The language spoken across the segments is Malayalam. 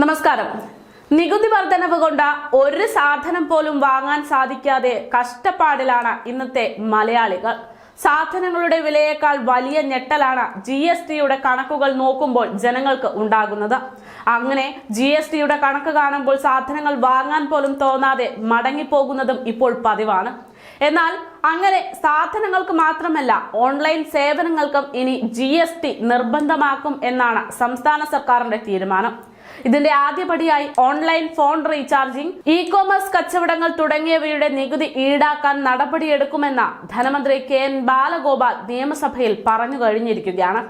നമസ്കാരം. നികുതി വർധനവ് കൊണ്ട ഒരു സാധനം പോലും വാങ്ങാൻ സാധിക്കാതെ കഷ്ടപ്പാടിലാണ് ഇന്നത്തെ മലയാളികൾ. സാധനങ്ങളുടെ വിലയേക്കാൾ വലിയ ഞെട്ടലാണ് ജി എസ് ടിയുടെ കണക്കുകൾ നോക്കുമ്പോൾ ജനങ്ങൾക്ക് ഉണ്ടാകുന്നത്. അങ്ങനെ ജി എസ് ടിയുടെ കണക്ക് കാണുമ്പോൾ സാധനങ്ങൾ വാങ്ങാൻ പോലും തോന്നാതെ മടങ്ങിപ്പോകുന്നതും ഇപ്പോൾ പതിവാണ്. എന്നാൽ അങ്ങനെ സാധനങ്ങൾക്ക് മാത്രമല്ല ഓൺലൈൻ സേവനങ്ങൾക്കും ഇനി ജി നിർബന്ധമാക്കും എന്നാണ് സംസ്ഥാന സർക്കാരിന്റെ തീരുമാനം. ഇതിന്റെ ആദ്യപടിയായി online phone recharging e commerce കച്ചവടങ്ങൾ തുടങ്ങിയവയുടെ നികുതി ഈടാക്കാൻ നടപടിയെടുക്കുമെന്ന് ധനമന്ത്രി കെ എൻ ബാലഗോപാൽ നിയമസഭയിൽ പറഞ്ഞു കഴിഞ്ഞിരിക്കുകയാണ്.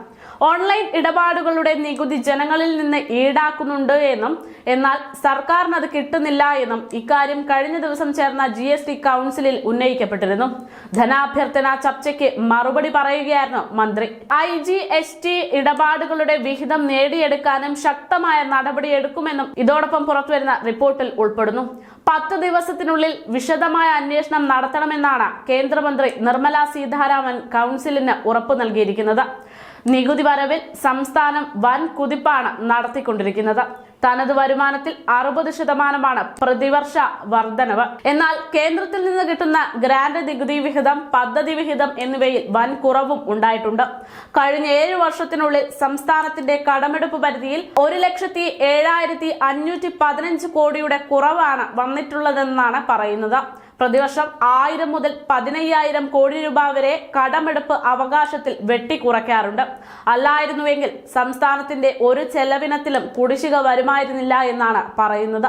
ഓൺലൈൻ ഇടപാടുകളുടെ നികുതി ജനങ്ങളിൽ നിന്ന് ഈടാക്കുന്നുണ്ട് എന്നും എന്നാൽ സർക്കാരിന് അത് കിട്ടുന്നില്ല എന്നും ഇക്കാര്യം കഴിഞ്ഞ ദിവസം ചേർന്ന ജി എസ് ടി കൗൺസിലിൽ ഉന്നയിക്കപ്പെട്ടിരുന്നു. ധനാഭ്യർത്ഥന ചർച്ചയ്ക്ക് മറുപടി പറയുകയായിരുന്നു മന്ത്രി. ഐ ജി എസ് ടി ഇടപാടുകളുടെ വിഹിതം നേടിയെടുക്കാനും ശക്തമായ നടപടിയെടുക്കുമെന്നും ഇതോടൊപ്പം പുറത്തുവരുന്ന റിപ്പോർട്ടിൽ ഉൾപ്പെടുന്നു. പത്ത് ദിവസത്തിനുള്ളിൽ വിശദമായ അന്വേഷണം നടത്തണമെന്നാണ് കേന്ദ്രമന്ത്രി നിർമ്മല സീതാരാമൻ കൗൺസിലിന് ഉറപ്പു നൽകിയിരിക്കുന്നത്. നികുതി വരവിൽ സംസ്ഥാനം വൻ കുതിപ്പാണ് നടത്തിക്കൊണ്ടിരിക്കുന്നത്. തനത് വരുമാനത്തിൽ അറുപത് ശതമാനമാണ് പ്രതിവർഷ വർധനവ്. എന്നാൽ കേന്ദ്രത്തിൽ നിന്ന് കിട്ടുന്ന ഗ്രാന്റ് നികുതി വിഹിതം പദ്ധതി വിഹിതം എന്നിവയിൽ വൻ കുറവും ഉണ്ടായിട്ടുണ്ട്. കഴിഞ്ഞ ഏഴു വർഷത്തിനുള്ളിൽ സംസ്ഥാനത്തിന്റെ കടമെടുപ്പ് പരിധിയിൽ ഒരു ലക്ഷത്തി ഏഴായിരത്തി അഞ്ഞൂറ്റി പതിനഞ്ച് കോടിയുടെ കുറവാണ് വന്നിട്ടുള്ളതെന്നാണ് പറയുന്നത്. പ്രതിവർഷം ആയിരം മുതൽ പതിനയ്യായിരം കോടി രൂപ വരെ കടമെടുപ്പ് അവകാശത്തിൽ വെട്ടിക്കുറയ്ക്കാറുണ്ട്. അല്ലായിരുന്നുവെങ്കിൽ സംസ്ഥാനത്തിന്റെ ഒരു ചെലവിനത്തിലും കുടിശ്ശിക വരുമായിരുന്നില്ല എന്നാണ് പറയുന്നത്.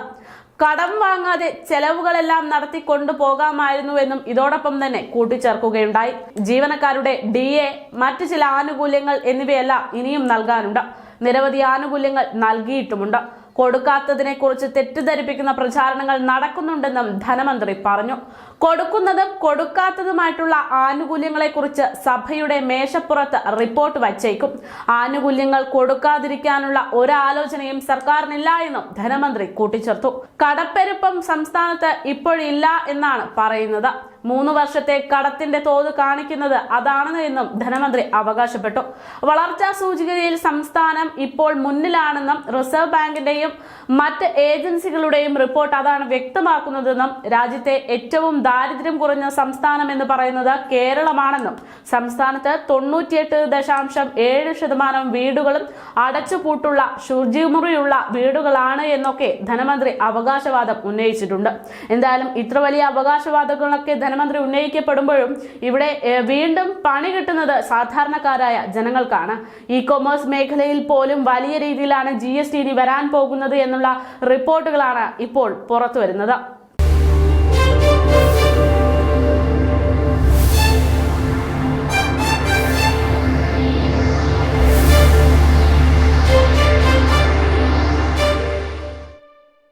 കടം വാങ്ങാതെ ചെലവുകളെല്ലാം നടത്തി കൊണ്ടുപോകാമായിരുന്നുവെന്നും ഇതോടൊപ്പം തന്നെ കൂട്ടിച്ചേർക്കുകയുണ്ടായി. ജീവനക്കാരുടെ ഡി എ മറ്റു ചില ആനുകൂല്യങ്ങൾ എന്നിവയെല്ലാം ഇനിയും നൽകാനുണ്ട്. നിരവധി ആനുകൂല്യങ്ങൾ നൽകിയിട്ടുമുണ്ട്. കൊടുക്കാത്തതിനെ കുറിച്ച് തെറ്റിദ്ധരിപ്പിക്കുന്ന പ്രചാരണങ്ങൾ നടക്കുന്നുണ്ടെന്നും ധനമന്ത്രി പറഞ്ഞു. കൊടുക്കുന്നതും കൊടുക്കാത്തതുമായിട്ടുള്ള ആനുകൂല്യങ്ങളെ കുറിച്ച് സഭയുടെ മേശപ്പുറത്ത് റിപ്പോർട്ട് വച്ചേക്കും. ആനുകൂല്യങ്ങൾ കൊടുക്കാതിരിക്കാനുള്ള ഒരാലോചനയും സർക്കാരിനില്ല എന്നും ധനമന്ത്രി കൂട്ടിച്ചേർത്തു. കടപ്പെരുപ്പം സംസ്ഥാനത്ത് ഇപ്പോഴില്ല എന്നാണ് പറയുന്നത്. മൂന്ന് വർഷത്തെ കടത്തിന്റെ തോത് കാണിക്കുന്നത് അതാണ് എന്നും ധനമന്ത്രി അവകാശപ്പെട്ടു. വളർച്ചാ സൂചികയിൽ സംസ്ഥാനം ഇപ്പോൾ മുന്നിലാണെന്നും റിസർവ് ബാങ്കിന്റെയും മറ്റ് ഏജൻസികളുടെയും റിപ്പോർട്ട് അതാണ് വ്യക്തമാക്കുന്നതെന്നും രാജ്യത്തെ ഏറ്റവും ദാരിദ്ര്യം കുറഞ്ഞ സംസ്ഥാനം എന്ന് പറയുന്നത് കേരളമാണെന്നും സംസ്ഥാനത്ത് തൊണ്ണൂറ്റിയെട്ട് ദശാംശം ഏഴ് ശതമാനം വീടുകളും അടച്ചുപൂട്ടുള്ള ശുചിമുറിയുള്ള വീടുകളാണ് എന്നൊക്കെ ധനമന്ത്രി അവകാശവാദം ഉന്നയിച്ചിട്ടുണ്ട്. എന്തായാലും ഇത്ര വലിയ അവകാശവാദങ്ങളൊക്കെ ധനമന്ത്രി ഉന്നയിക്കപ്പെടുമ്പോഴും ഇവിടെ വീണ്ടും പണി കിട്ടുന്നത് സാധാരണക്കാരായ ജനങ്ങൾക്കാണ്. ഇ കൊമേഴ്സ് മേഖലയിൽ പോലും വലിയ രീതിയിലാണ് ജി എസ് ടി ഇനി വരാൻ പോകുന്നത് എന്നുള്ള റിപ്പോർട്ടുകളാണ് ഇപ്പോൾ പുറത്തു വരുന്നത്